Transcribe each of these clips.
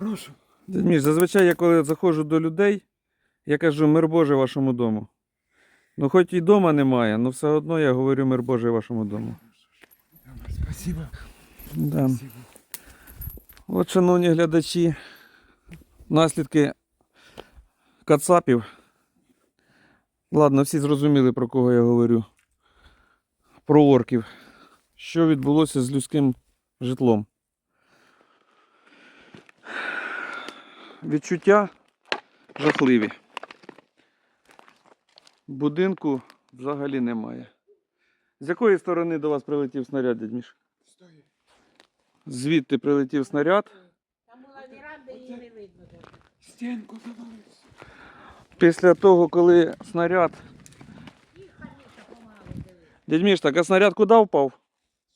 Прошу. Міш, зазвичай я коли заходжу до людей, я кажу мир Божий вашому дому. Ну хоч і дома немає, але все одно я говорю мир Божий вашому дому. Спасибо. Да. Спасибо. От, шановні глядачі, наслідки кацапів. Ладно, всі зрозуміли, про кого я говорю. Про орків. Що відбулося з людським житлом. Відчуття жахливі. Будинку взагалі немає. З якої сторони до вас прилетів снаряд, дядь Міш? Звідти прилетів снаряд. Там була віранда, її не видно. даже. Стенку завалився. Після того, коли снаряд. Їх Ханіша помагали дивитися. Дядь Міш, так а снаряд куди впав?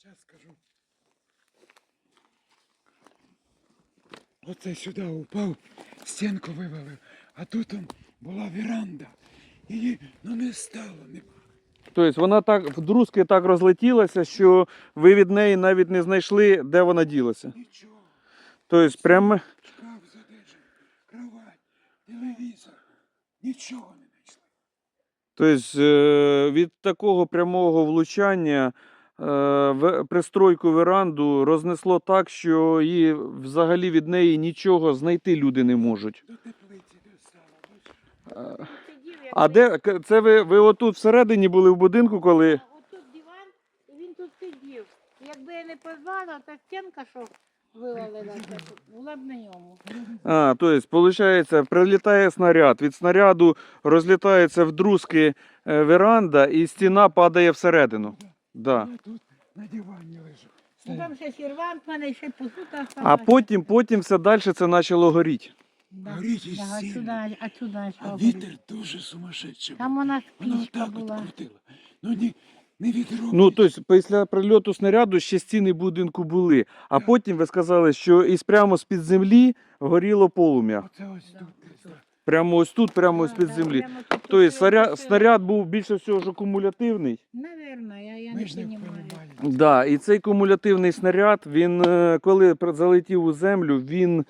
Зараз скажу. Оце сюди упав, стінку вивалив, а тут он була віранда. Її ну не стало. Не... Тобто вона так вдрузки так розлетілася, що ви від неї навіть не знайшли, де вона ділася. Нічого. Тобто, прямо. Шкаф задержав, кровать, телевізор. Нічого не знайшли. Тобто, е, від такого прямого влучання в- пристройку веранду рознесло так, що її взагалі від неї нічого знайти люди не можуть. Е, А де це ви, ви отут всередині були в будинку, коли. Отут диван, і він тут сидів. Якби я не позвала, та стінка, що вивалилася, була б на ньому. А, тобто, виходить, прилітає снаряд. Від снаряду розлітається е, веранда і стіна падає всередину. Да. Я тут на дивані лежу. Ну там ще сервант в мене, ще посута А потім, потім все далі це почало горіти. Да. Горіть і Да, а сильно. сюди, а сюди А горить? вітер дуже сумасшедший. Там у нас Воно пічка так от була. крутило. Ну ні, не відро. Ну, тобто, після прильоту снаряду ще стіни будинку були. А потім ви сказали, що із прямо з-під землі горіло полум'я. Оце ось Да, тут. тут. Прямо ось тут, прямо ось під да, землі. Тобто снаряд, снаряд був більше всього ж акумулятивний. Наверно, я, я не розумію. Да, і цей кумулятивний снаряд, він е, коли залетів у землю, він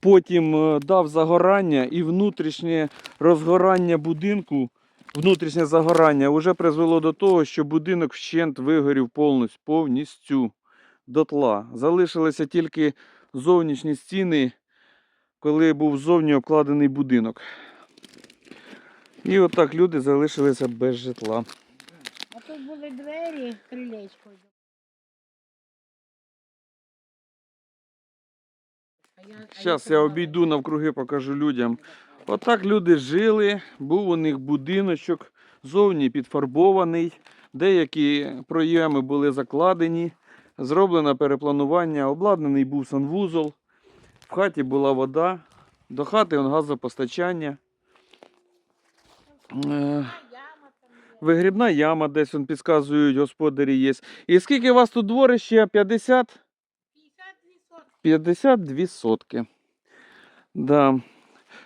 потім е, дав загорання і внутрішнє розгорання будинку, внутрішнє загорання вже призвело до того, що будинок вщент вигорів повністю, повністю дотла. Залишилися тільки зовнішні стіни, коли був зовні обкладений будинок. І отак люди залишилися без житла. А тут були двері, крилечко. А я- Зараз я обійду навкруги, покажу людям. Отак люди жили, був у них будиночок, зовні підфарбований, деякі проєми були закладені, зроблено перепланування, обладнаний був санвузол, в хаті була вода, до хати он газопостачання. Е. Вигрібна яма, десь он підказують, господарі є. І скільки у вас тут дворище? 50? 52 52 сотки. Да.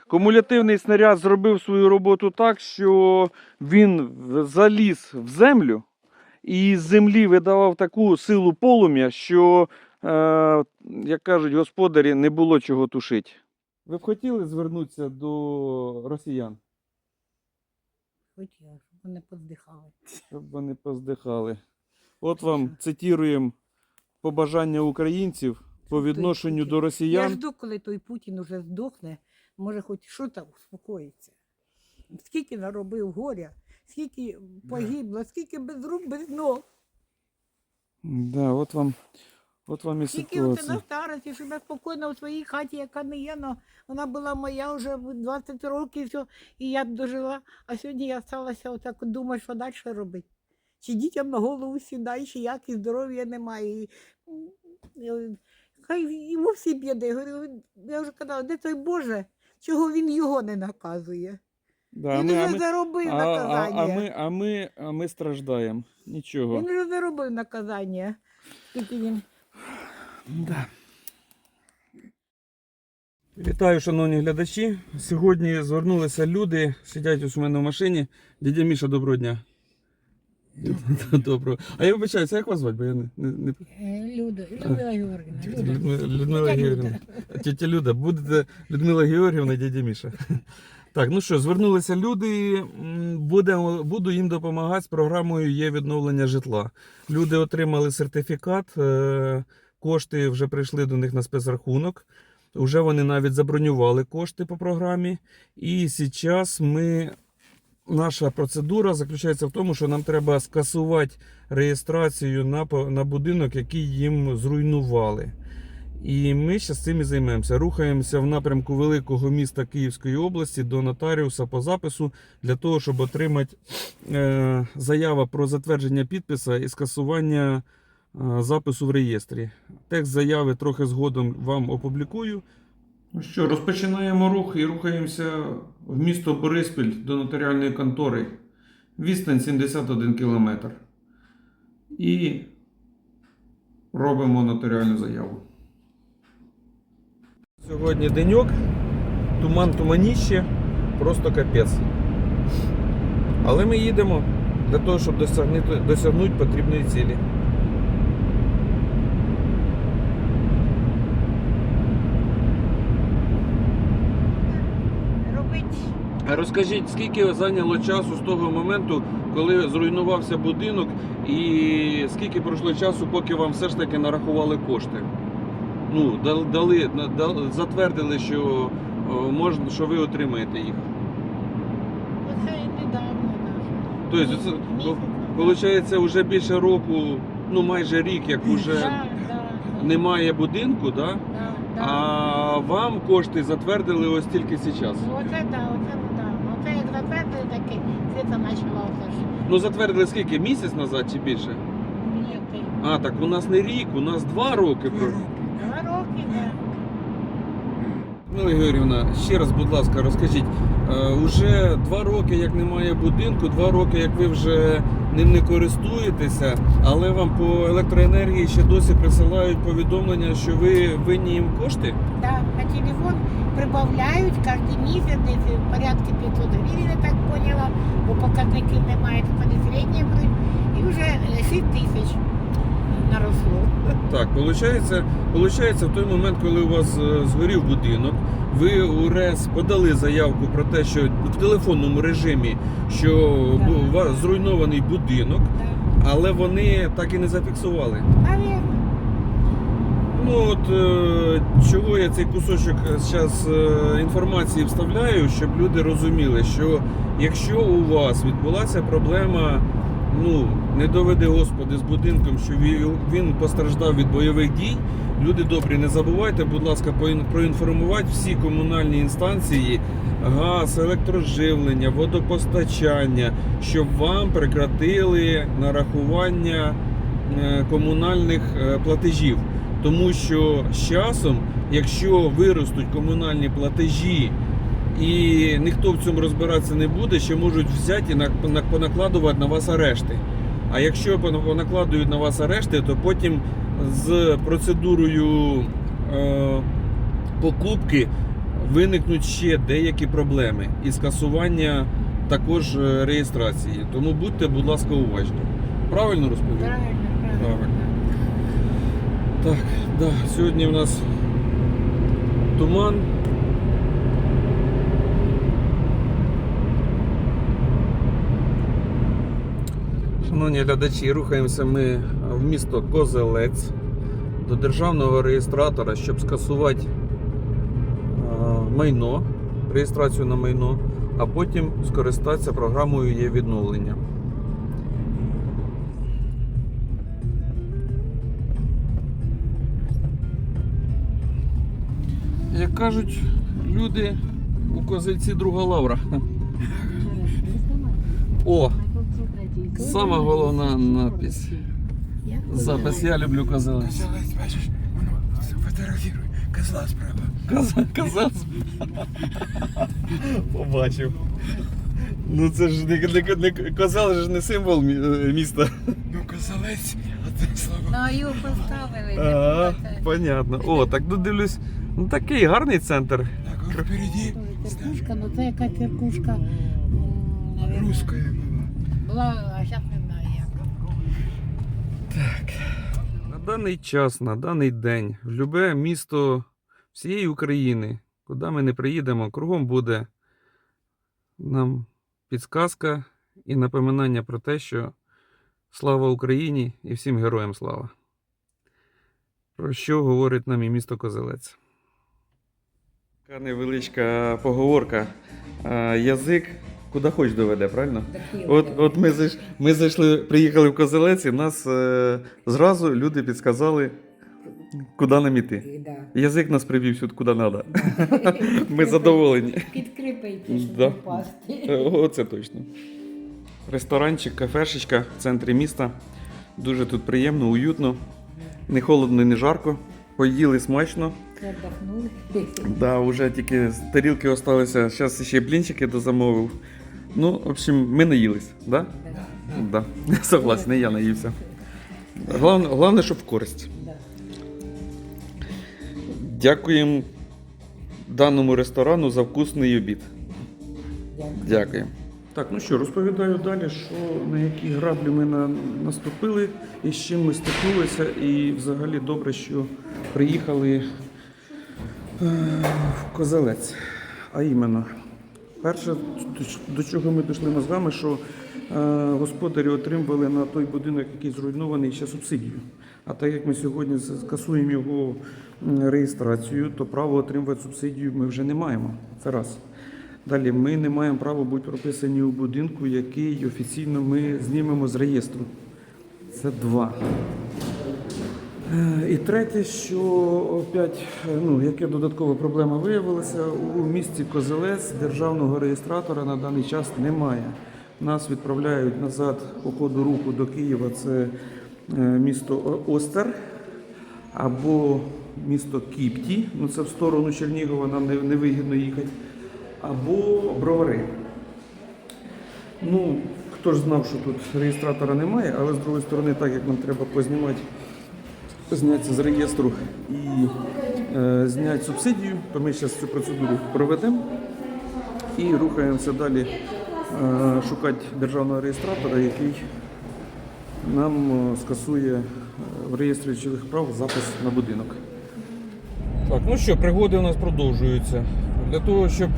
Кумулятивний снаряд зробив свою роботу так, що він заліз в землю і з землі видавав таку силу полум'я, що, як кажуть господарі, не було чого тушити. Ви б хотіли звернутися до росіян, Хотіла, щоб вони поздихали. щоб вони поздихали. От вам цитіруємо побажання українців по відношенню до Я жду, коли той Путін уже здохне, може хоч що там успокоїться. Скільки наробив горя, скільки погибло, скільки без рук, без ног. Да, от вам, от вам і Скільки оце на ситуація. старості, щоб я спокійно у своїй хаті, яка не є, но вона була моя вже 20 років, все, і я б дожила. А сьогодні я сталася отак думаю, що далі робити. Чи дітям на голову сідає, чи як, і здоров'я немає. І, і, хай йому всі біди. Я говорю, Я вже казала, де той Боже, чого він його не наказує? Да, він вже заробив а, а, наказання. а, ми, а, ми, а ми страждаємо. Нічого. Він вже заробив наказання. Тільки він Да. Вітаю, шановні глядачі. Сьогодні звернулися люди, сидять ось у мене в машині. Дядя Міша, доброго дня. Доброго. А я вибачаю, це як вас звати, бо я не. не, не... Е, Люда, Людмила Георгіївна, Люда. Людмила, Людмила Тетя Георгіївна. Тетя Люда, будете Людмила Георгіївна, дядя Міша. Так, ну що, звернулися люди. м, Будемо, буду їм допомагати з програмою є відновлення житла. Люди отримали сертифікат, е, кошти вже прийшли до них на спецрахунок. Уже вони навіть забронювали кошти по програмі. І зараз ми. Наша процедура заключається в тому, що нам треба скасувати реєстрацію на, на будинок, який їм зруйнували. І ми зараз цим і займемося. Рухаємося в напрямку великого міста Київської області до нотаріуса по запису для того, щоб отримати е, заяву про затвердження підписа і скасування запису в реєстрі. Текст заяви трохи згодом вам опублікую. Ну що, розпочинаємо рух і рухаємося в місто Бориспіль до нотаріальної контори. Відстань 71 км. І робимо нотаріальну заяву. Сьогодні деньок, туман туманіще, просто капець. Але ми їдемо для того, щоб досягнути, досягнути потрібної цілі. Розкажіть, скільки зайняло часу з того моменту, коли зруйнувався будинок, і скільки пройшло часу, поки вам все ж таки нарахували кошти? Ну, дали, дали, затвердили, що, можна, що ви отримаєте їх. оце і недавно навіть. Тобто, це, ну, виходить, вже більше року, ну майже рік, як вже Да, да, немає будинку, да? Да, да. а вам кошти затвердили ось тільки зараз. Ну, Оце да, оце затвердили світа почала оце ж. Ну затвердили скільки? Місяць назад чи більше? Ні, ти. А, так у нас не рік, у нас два роки. Два роки, да. Людмила Георгіївна, ще раз, будь ласка, розкажіть. е, Уже два роки, як немає будинку, два роки, як ви вже ним не користуєтеся, але вам по електроенергії ще досі присилають повідомлення, що ви винні їм кошти. Да, на телефон прибавляють кожен місяць, десь порядки 500 гривень, я так поняла, бо показників немає, то вони середні будуть, і вже е, 6 тисяч наросло. Так, виходить, виходить, в той момент, коли у вас е, згорів будинок, ви у РЕС подали заявку про те, що в телефонному режимі, що вас зруйнований будинок, Да. але вони так і не зафіксували. Навірно. Ну от е, чого я цей кусочок зараз інформації вставляю, щоб люди розуміли, що якщо у вас відбулася проблема, ну не доведи Господи з будинком, що ві- він постраждав від бойових дій. Люди добрі, не забувайте, будь ласка, проінформувати всі комунальні інстанції, газ, електроживлення, водопостачання, щоб вам прекратили нарахування е, комунальних е, платежів. Тому що з часом, якщо виростуть комунальні платежі і ніхто в цьому розбиратися не буде, ще можуть взяти і на- на- понакладувати на вас арешти. А якщо понакладують на вас арешти, то потім з процедурою е, покупки виникнуть ще деякі проблеми і скасування також е, реєстрації. Тому будьте, будь ласка, уважні. Правильно? Правильно, правильно. Так, да, сьогодні у нас туман. Шановні глядачі, рухаємося ми в місто Козелець до державного реєстратора, щоб скасувати майно, реєстрацію на майно, а потім скористатися програмою є відновлення. Як кажуть люди, у козельці друга лавра. О, сама головна надпись. Запис я люблю козелець. Козелець, бачиш, воно фотографіруй, козла справа. Коза, коза. Побачив. Ну це ж не, не, не козел ж не символ мі- е, міста. Ну, козелець, одне слово. Ну, а його поставили. А, понятно. О, так ну дивлюсь. Ну такий гарний центр. Так, от впереді Церкушка, ну це яка м, наверно, була. Була, а зараз не знаю як. На даний час, на даний день, в любе місто всієї України, куди ми не приїдемо, кругом буде нам підсказка і напоминання про те, що слава Україні і всім героям слава. Про що говорить нам і місто Козелець? Така невеличка поговорка. А, Язик куди хоч доведе, правильно? От, от ми, зайш... ми зайшли, приїхали в Козелець, і нас е... зразу люди підсказали, куди нам іти. Да. Язик нас привів сюди, куди треба. Ми задоволені. Підкріпайте, щоб Да. не впасти. Е, Оце точно. Ресторанчик, кафешечка в центрі міста. Дуже тут приємно, уютно. Не холодно, не жарко. Поїли смачно. Передохнули. Да, вже тільки з тарілки залишилися. Зараз ще блінчики дозамовив. Ну, в общем, ми наїлись, да? Да. Согласен, я наївся. Головне, головне, щоб в користь. Да. Дякуємо даному ресторану за вкусний обід. Дякую. Дякую. Так, ну що, розповідаю далі, що на які граблі ми на, наступили і з чим ми стикнулися. І взагалі добре, що приїхали в Козелець. А іменно, перше, до- чого ми дійшли мозгами, що е, господарі отримували на той будинок, який зруйнований, ще субсидію. А так як ми сьогодні скасуємо його реєстрацію, то право отримувати субсидію ми вже не маємо. Це раз. Далі ми не маємо права бути прописані у будинку, який офіційно ми знімемо з реєстру. Це два. Е, І третє, що опять, е, ну, яка додаткова проблема виявилася, у місті Козелець державного реєстратора на даний час немає. Нас відправляють назад по ходу руху до Києва. Це е, місто Остер або місто Кіпті. Ну це в сторону Чернігова, нам не, не їхати. Або Бровари. Ну, хто ж знав, що тут реєстратора немає, але з другої сторони, так як нам треба познімати, знятися з реєстру і е, зняти субсидію, то ми зараз цю процедуру проведемо і рухаємося далі е, шукати державного реєстратора, який нам е, скасує е, в реєстрі речових прав запис на будинок. Так, ну що, пригоди у нас продовжуються. Для того, щоб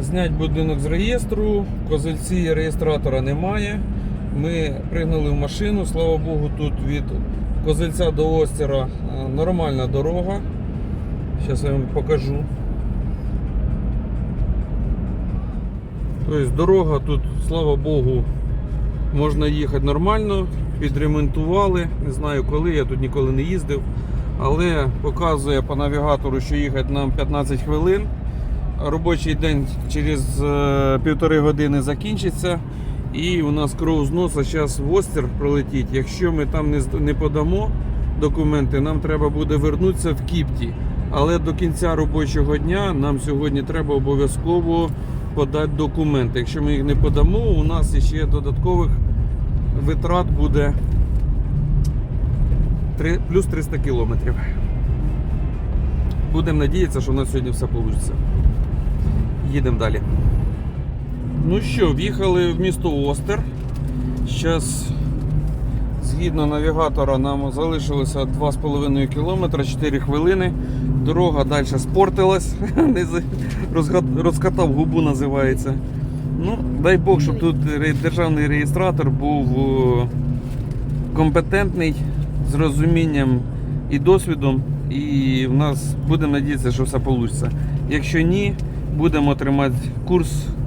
зняти будинок з реєстру, в козельці реєстратора немає. Ми пригнали в машину, слава Богу, тут від козельця до Остера е, нормальна дорога. Зараз я вам покажу. Тобто дорога тут, слава Богу, можна їхати нормально, підремонтували. Не знаю коли, я тут ніколи не їздив. Але показує по навігатору, що їхати нам 15 хвилин. Робочий день через е, півтори години закінчиться. І у нас кров з носа зараз в Остер пролетить. Якщо ми там не, подамо документи, нам треба буде вернутися в Кіпті. Але до кінця робочого дня нам сьогодні треба обов'язково подати документи. Якщо ми їх не подамо, у нас ще додаткових витрат буде три- плюс 300 кілометрів. Будемо надіятися, що у нас сьогодні все вийде. Їдемо далі. Ну що, в'їхали в місто Остер. Зараз, згідно навігатора, нам залишилося 2,5 кілометра, 4 хвилини. Дорога далі спортилась, розкатав губу називається. Ну, дай Бог, щоб тут державний реєстратор був компетентний, з розумінням і досвідом, і в нас будемо надіятися, що все вийде. Якщо ні, будемо тримати курс е,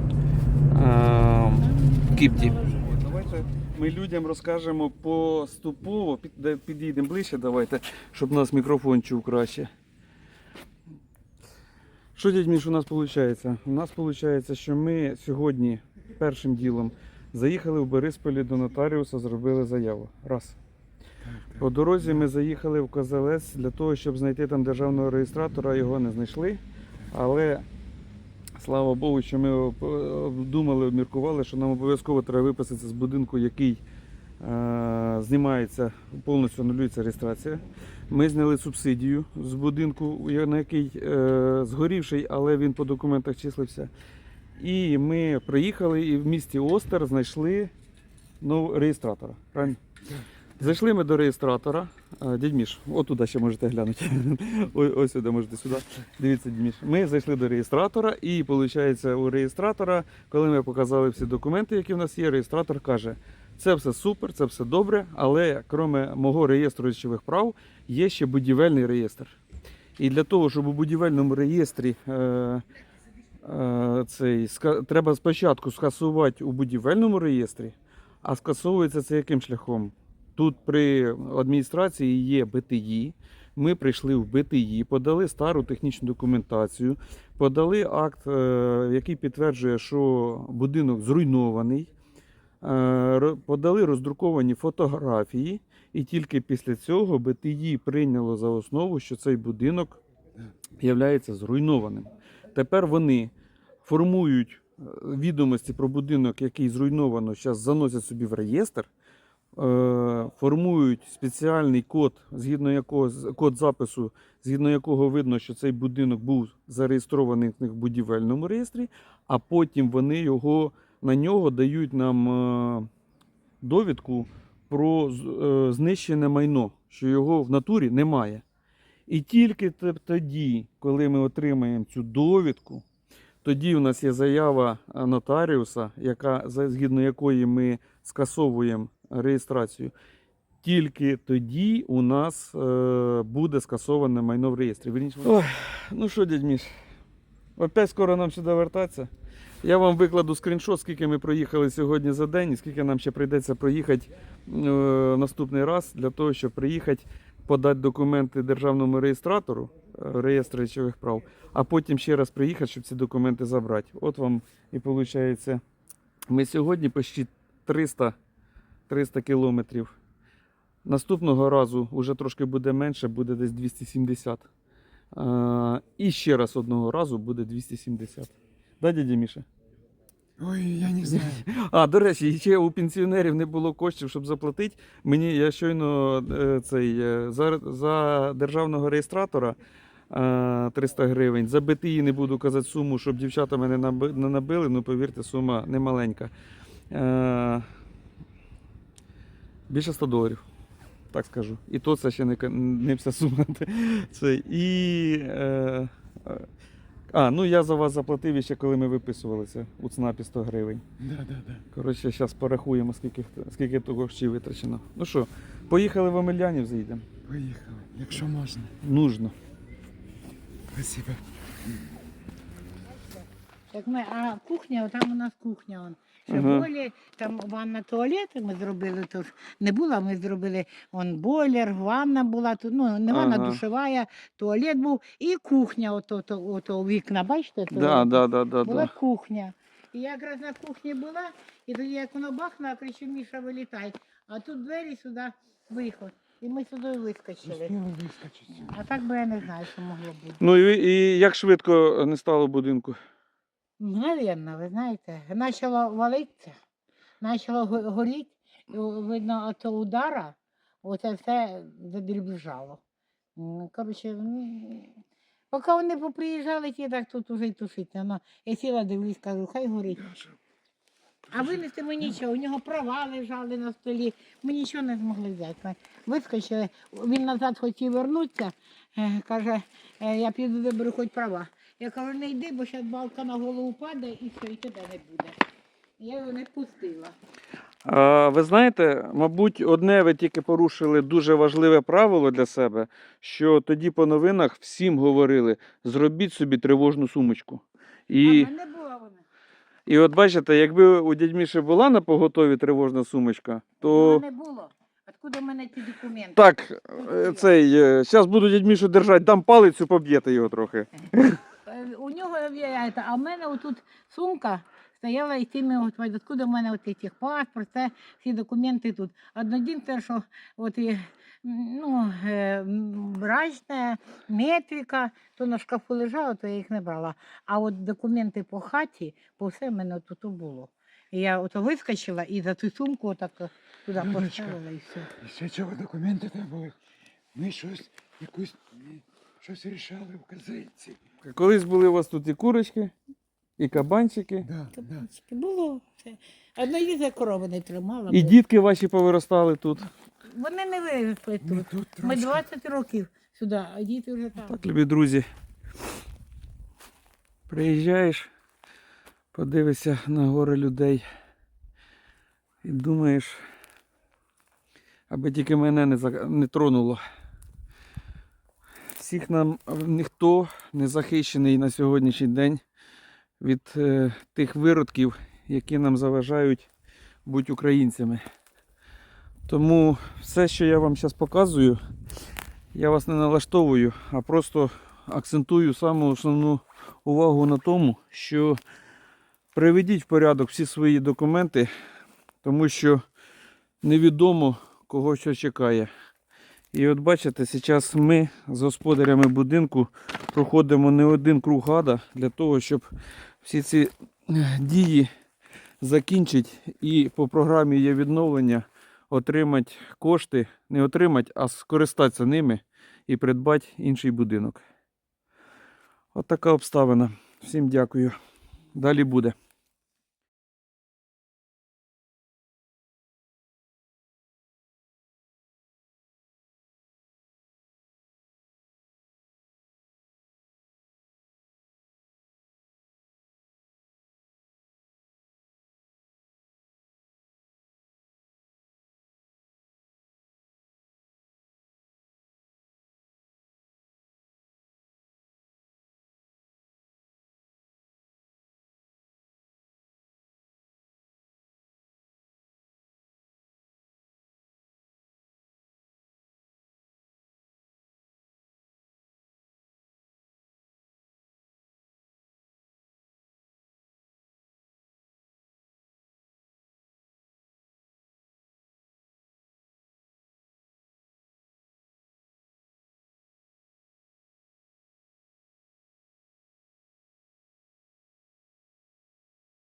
Кіпті. Давайте ми людям розкажемо поступово, під- підійдемо ближче, давайте, щоб нас мікрофон чув краще. Що, дядь Міш, у нас виходить? У нас виходить, що ми сьогодні першим ділом заїхали в Борисполі до нотаріуса, зробили заяву. Раз. По дорозі ми заїхали в Козелець для того, щоб знайти там державного реєстратора, його не знайшли. Але слава Богу, що ми об- обдумали, обміркували, що нам обов'язково треба виписатися з будинку, який е, знімається, повністю анулюється реєстрація. Ми зняли субсидію з будинку, на який е, згорівший, але він по документах числився. І ми приїхали і в місті Остер знайшли ну, реєстратора. Правильно? Зайшли ми до реєстратора. А, Дядь Міш, отуда ще можете глянути. Ось сюди можете сюди. Дивіться, дядь Міш. Ми зайшли до реєстратора, і виходить, у реєстратора, коли ми показали всі документи, які в нас є, реєстратор каже: це все супер, це все добре, але крім мого реєстру речових прав, є ще будівельний реєстр. І для того, щоб у будівельному реєстрі е, е, цей, треба спочатку скасувати у будівельному реєстрі, а скасовується це яким шляхом? Тут при адміністрації є БТІ. Ми прийшли в БТІ, подали стару технічну документацію, подали акт, е, який підтверджує, що будинок зруйнований, е, подали роздруковані фотографії, і тільки після цього БТІ прийняло за основу, що цей будинок є зруйнованим. Тепер вони формують е, відомості про будинок, який зруйновано, зараз заносять собі в реєстр, формують спеціальний код, згідно якого код запису, згідно якого видно, що цей будинок був зареєстрований в них будівельному реєстрі, а потім вони його на нього дають нам е, довідку про е, знищене майно, що його в натурі немає. І тільки тоді, коли ми отримаємо цю довідку, тоді у нас є заява е, нотаріуса, яка, згідно якої ми скасовуємо реєстрацію. Тільки тоді у нас е, буде скасоване майно в реєстрі. Вірніше, Ой, ну що, дядь Міш, опять скоро нам сюди вертатися. Я вам викладу скріншот, скільки ми проїхали сьогодні за день, і скільки нам ще прийдеться проїхати е, наступний раз для того, щоб приїхати, подати документи державному реєстратору, е, реєстр речових прав, а потім ще раз приїхати, щоб ці документи забрати. От вам і виходить. Ми сьогодні почти 300, 300 кілометрів. Наступного разу вже трошки буде менше, буде десь 270. Е, і ще раз одного разу буде 270. Да, дядя Міша? Ой, я не знаю. А, до речі, ще у пенсіонерів не було коштів, щоб заплатити. Мені я щойно е, цей е, за, за державного реєстратора е, 300 гривень. За БТІ не буду казати суму, щоб дівчата мене не набили. Ну повірте, сума не маленька. Е, більше 100 доларів. Так скажу. І то це ще не, не вся сума. Це, і, е, е, а, ну я за вас заплатив ще, коли ми виписувалися у ЦНАПі 100 гривень. Да, да, да. Коротше, зараз порахуємо, скільки, скільки того ще витрачено. Ну що, поїхали в Омелянів, заїдемо. Поїхали, якщо можна. Нужно. Спасибо. Так ми, а кухня, там у нас кухня. Он. Ще Ага. болі, там ванна туалет ми зробили, то ж не була, ми зробили он бойлер, ванна була, тут, ну не ванна Ага. душова, туалет був і кухня, ото, ото, ото вікна, бачите? то Да, да, да, да, була да. кухня. І я якраз на кухні була, і тоді як воно бахнуло, кричу, Міша, вилітай. А тут двері сюди виход. І ми сюди вискочили. А так би я не знаю, що могло бути. Ну і, і як швидко не стало будинку? Мгновенно, ви знаєте, почало валитися, почало горіти, і видно, от удара, оце все задрібжало. Коротше, поки вони поприїжджали, ті так тут уже й тушити. Воно, я сіла, дивлюсь, кажу, хай горить. А винести ми нічого, у нього права лежали на столі, ми нічого не змогли взяти. Ми Вискочили, він назад хотів вернутися, е, каже, «Е, я піду виберу хоч права. Я кажу, не йди, бо зараз балка на голову падає і все, і тебе не буде. Я його не пустила. А, ви знаєте, мабуть, одне ви тільки порушили дуже важливе правило для себе, що тоді по новинах всім говорили: зробіть собі тривожну сумочку. І, А мене була вона. і от бачите, якби у дядь Міші була на поготові тривожна сумочка, то. У мене було. Откуда в мене ті документи? Так, е, цей, зараз буду дядь Мішу держати, дам палицю, поб'єте його трохи. У нього є, а в мене отут сумка стояла і тими, от, откуда в мене от цих паспорт, це всі документи тут. Однодінце, що от, і, ну, е, брачна, метрика, то на шкафу лежало, то я їх не брала. А от документи по хаті, по все в мене тут було. І я ото вискочила і за цю сумку отак туди поставила і все. І ще чого документи там були? Ми щось, якусь, щось рішали в казельці. Колись були у вас тут і курочки, і кабанчики, Да, да. Кабанчики Було все. Одної за корови не тримала. і бо- дітки ваші повиростали тут. Вони не виросли Ми тут. тут Ми 20 років сюди, а діти вже там. Так, любі друзі. Приїжджаєш, подивишся на гори людей і думаєш, аби тільки мене не, за- не тронуло. Всіх нам ніхто не захищений на сьогоднішній день від е, тих виродків, які нам заважають бути українцями. Тому все, що я вам зараз показую, я вас не налаштовую, а просто акцентую саму основну увагу на тому, що приведіть в порядок всі свої документи, тому що невідомо кого що чекає. І от бачите, зараз ми з господарями будинку проходимо не один круг гада для того, щоб всі ці е, дії закінчити і по програмі є відновлення отримати кошти, не отримати, а скористатися ними і придбати інший будинок. От обставина. Всім дякую. Далі буде.